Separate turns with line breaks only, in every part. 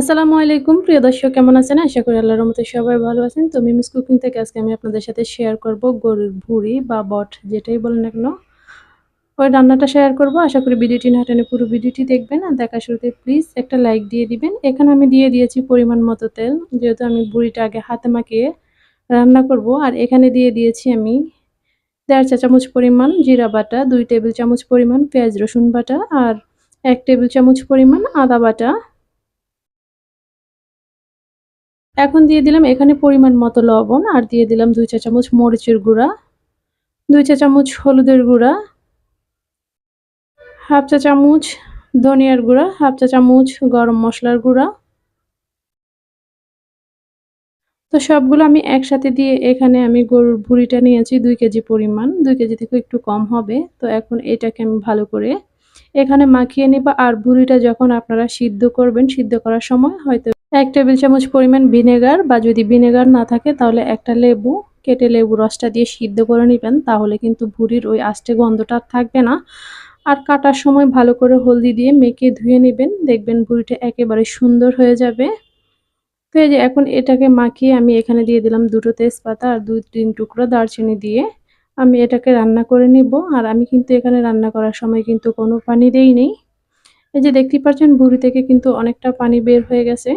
আসসালামু আলাইকুম। প্রিয় দর্শক, কেমন আছেন? আশা করি আল্লাহর রহমতে সবাই ভালো আছেন। তো মিমিস কুকিং থেকে আজকে আমি আপনাদের সাথে শেয়ার করব গরুর ভুড়ি বা বট, যেটাই বলেন না কেন। ওই রান্নাটা শেয়ার করব। আশা করি ভিডিওটি না টেনে পুরো ভিডিওটি দেখবেন আর দেখা শুরুতে প্লিজ একটা লাইক দিয়ে দিবেন। এখানে আমি দিয়ে দিয়েছি পরিমাণ মতো তেল, যেহেতু আমি ভুড়িটা আগে হাতে মাখিয়ে রান্না করব। আর এখানে দিয়ে দিয়েছি আমি দেড় চা চামচ পরিমাণ জিরা বাটা, দুই টেবিল চামচ পরিমাণ পেঁয়াজ রসুন বাটা আর এক টেবিল চামচ পরিমাণ আদা বাটা। এখন দিয়ে দিলাম এখানে পরিমাণ মতো লবণ, আর দিয়ে দিলাম দুই চা চামচ মরিচের গুঁড়া, দুই চা চামচ হলুদের গুঁড়া, হাফ চা চামচ ধনিয়ার গুঁড়া, হাফ চা চামচ গরম মশলার গুঁড়া। তো সবগুলো আমি একসাথে দিয়ে এখানে আমি গরুর ভুড়িটা নিয়েছি দুই কেজি পরিমাণ, দুই কেজি থেকে একটু কম হবে। তো এখন এটাকে আমি ভালো করে এখানে মাখিয়ে নিব, আর ভুড়িটা যখন আপনারা সিদ্ধ করবেন, সিদ্ধ করার সময় হয়তো এক টেবিল চামচ পরিমাণ ভিনেগার বা যদি ভিনেগার না থাকে, তাহলে একটা লেবু, কেটে লেবু রসটা দিয়ে সিদ্ধ করে নেবেন, তাহলে কিন্তু ভুড়ির ওই আষ্টে গন্ধটা থাকবে না। আর কাটার সময় ভালো করে হলদি দিয়ে মেখে ধুয়ে নেবেন, দেখবেন ভুড়িটা একেবারে সুন্দর হয়ে যাবে। তো এই যে এখন এটাকে মাখিয়ে আমি এখানে দিয়ে দিলাম দুটো তেজপাতা আর দুই তিন টুকরো দারচিনি দিয়ে। আমি এটাকে রান্না করে নিব, আর আমি কিন্তু এখানে রান্না করার সময় কিন্তু কোনো পানি দেই নেই এই যে দেখতেই পাচ্ছেন বুড়ি থেকে কিন্তু অনেকটা পানি বের হয়ে গেছে।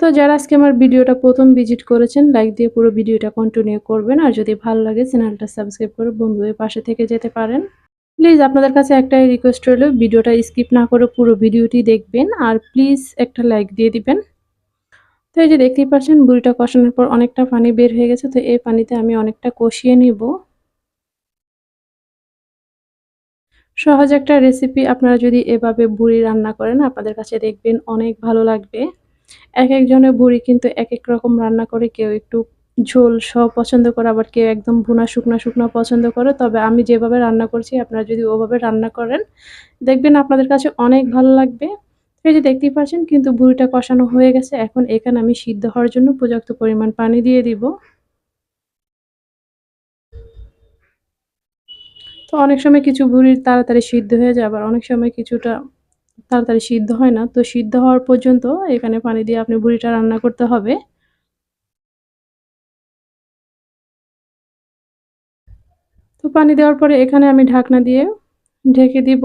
তো যারা আজকে আমার ভিডিওটা প্রথম ভিজিট করেছেন লাইক দিয়ে পুরো ভিডিওটা কন্টিনিউ করবেন। আর যদি ভালো লাগে, চ্যানেলটা সাবস্ক্রাইব করে বন্ধুদের পাশে থেকে যেতে পারেন। প্লিজ আপনাদের কাছে একটাই রিকোয়েস্ট রইল, ভিডিওটা স্কিপ না করে পুরো ভিডিওটি দেখবেন। আর প্লিজ একটা লাইক দিয়ে দিবেন। তো এই যে দেখতেই পাচ্ছেন, বুড়িটা কষানোর পর অনেকটা পানি বের হয়ে গেছে। তো এই পানিতে আমি অনেকটা কষিয়ে নিব। সহজ একটা রেসিপি আপনারা যদি এভাবে বুড়ি রান্না করেন, আপনাদের কাছে দেখবেন অনেক ভালো লাগবে। এক একজনের বুড়ি কিন্তু এক এক রকম রান্না করে, কেউ একটু ঝোল সহ পছন্দ করে, আবার কেউ একদম ভুনা শুকনো শুকনো পছন্দ করে। তবে আমি যেভাবে রান্না করছি, আপনারা যদি ওভাবে রান্না করেন, দেখবেন আপনাদের কাছে অনেক ভালো লাগবে। এই যে দেখতেই পাচ্ছেন, কিন্তু বুড়িটা কষানো হয়ে গেছে। এখন এখানে আমি সিদ্ধ হওয়ার জন্য পর্যাপ্ত পরিমাণ পানি দিয়ে দিব। তো অনেক সময় কিছু বুড়ির তাড়াতাড়ি সিদ্ধ হয়ে যায়, আবার অনেক সময় কিছুটা তাড়াতাড়ি সিদ্ধ হয় না। তো সিদ্ধ হওয়ার পর্যন্ত এখানে পানি দিয়ে আপনি বুড়িটা রান্না করতে হবে। তো পানি দেওয়ার পরে এখানে আমি ঢাকনা দিয়ে ঢেকে দিব।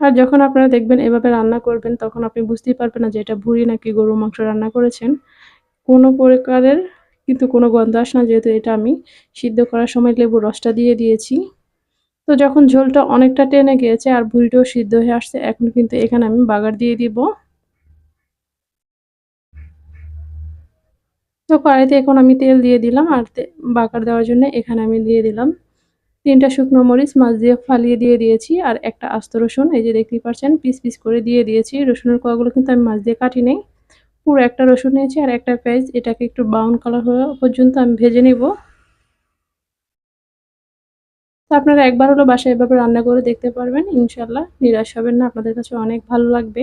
আর যখন আপনারা দেখবেন এভাবে রান্না করবেন, তখন আপনি বুঝতেই পারবেন না যে এটা ভুড়ি নাকি গরু মাংস রান্না করেছেন। কোনো প্রকারের কিন্তু কোনো গন্ধ আসে না, যেহেতু এটা আমি সিদ্ধ করার সময় লেবু রসটা দিয়ে দিয়েছি। তো যখন ঝোলটা অনেকটা টেনে গিয়েছে আর ভুড়িটাও সিদ্ধ হয়ে আসছে, এখন কিন্তু এখানে আমি বাগার দিয়ে দিব। তো কড়াইতে এখন আমি তেল দিয়ে দিলাম আর বাগার দেওয়ার জন্য এখানে আমি দিয়ে দিলাম তিনটা শুকনো মরিচ, মাছ দিয়ে ফালিয়ে দিয়ে দিয়েছি আর একটা আস্ত রসুন। এই যে দেখতেই পাচ্ছেন, পিস পিস করে দিয়ে দিয়েছি। রসুনের কোয়াগুলো কিন্তু আমি মাছ দিয়ে কাটি নেই। পুরো একটা রসুন নিয়েছি আর একটা পেঁয়াজ। এটাকে একটু ব্রাউন কালার হওয়া পর্যন্ত আমি ভেজে নিব। তো আপনারা একবার হলো বাসায় এভাবে রান্না করে দেখতে পারবেন। ইনশাল্লাহ নিরাশ হবেন না, আপনাদের কাছে অনেক ভালো লাগবে।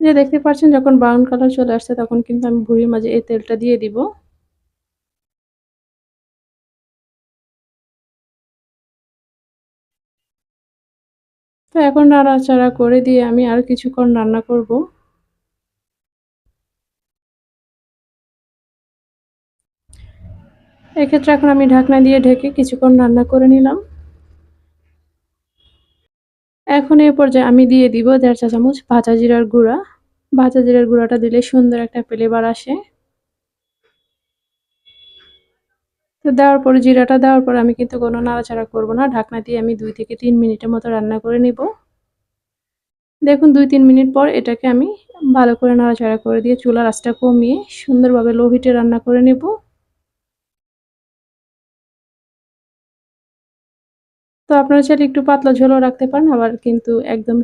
যে দেখতে পাচ্ছেন, যখন ব্রাউন কালার চলে আসছে, তখন কিন্তু আমি ভুড়ির মাঝে এই তেলটা দিয়ে দিব। তো এখন নাড়াচাড়া করে দিয়ে আমি আর কিছুক্ষণ রান্না করব। এক্ষেত্রে এখন আমি ঢাকনা দিয়ে ঢেকে কিছুক্ষণ রান্না করে নিলাম। এখন এই পর্যায়ে আমি দিয়ে দিব দেড় চা চামচ ভাজা জিরার গুঁড়া। ভাজা জিরার গুঁড়াটা দিলে সুন্দর একটা ফ্লেভার আসে। তো দেওয়ার পরে, জিরাটা দেওয়ার পর আমি কিন্তু কোনো নাড়াচাড়া করব না। ঢাকনা দিয়ে আমি দুই থেকে তিন মিনিটের মতো রান্না করে নিব। দেখুন, দুই তিন মিনিট পর এটাকে আমি ভালো করে নাড়াচাড়া করে দিয়ে চুলার আঁচটা কমিয়ে সুন্দরভাবে লো হিটে রান্না করে নেব। তো আপনারা চাইলে একটু পাতলা ঝোলও রাখতে পারেন, আবার কিন্তু একদম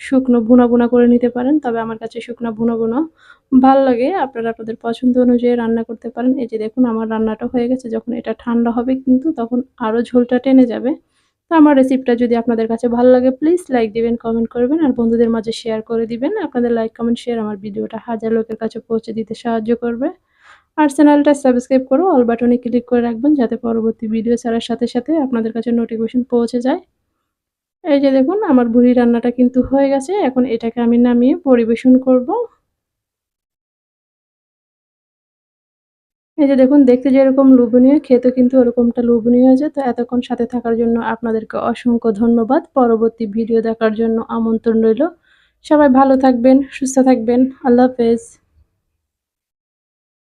শুকনো ভুনা ভুনা করে নিতে পারেন। তবে আমার কাছে শুকনো ভুনা ভুনা ভালো লাগে, আপনারা আপনাদের পছন্দ অনুযায়ী রান্না করতে পারেন। এই যে দেখুন, আমার রান্নাটা হয়ে গেছে, যখন এটা ঠান্ডা হবে কিন্তু তখন আরও ঝোলটা টেনে যাবে। তো আমার রেসিপিটা যদি আপনাদের কাছে ভালো লাগে প্লিজ লাইক দিবেন কমেন্ট করবেন, আর বন্ধুদের মাঝে শেয়ার করে দিবেন। আপনাদের লাইক কমেন্ট শেয়ার আমার ভিডিওটা হাজার লোকের কাছে পৌঁছে দিতে সাহায্য করবে। আর চ্যানেলটা সাবস্ক্রাইব করো অল বাটনে ক্লিক করে রাখবেন যাতে পরবর্তী ভিডিও ছাড়ার সাথে সাথে আপনাদের কাছে নোটিফিকেশন পৌঁছে যায় এই যে দেখুন আমার ভুড়ি রান্নাটা কিন্তু হয়ে গেছে। এখন এটাকে আমি নামিয়ে পরিবেশন করব। এই যে দেখুন দেখতে যেরকম লোভনীয় খেতেও কিন্তু ওরকমটা লোভনীয় হয়েছে। তো এতক্ষণ সাথে থাকার জন্য আপনাদেরকে অসংখ্য ধন্যবাদ। পরবর্তী ভিডিও দেখার জন্য আমন্ত্রণ রইল। সবাই ভালো থাকবেন, সুস্থ থাকবেন। আল্লাহ হাফেজ।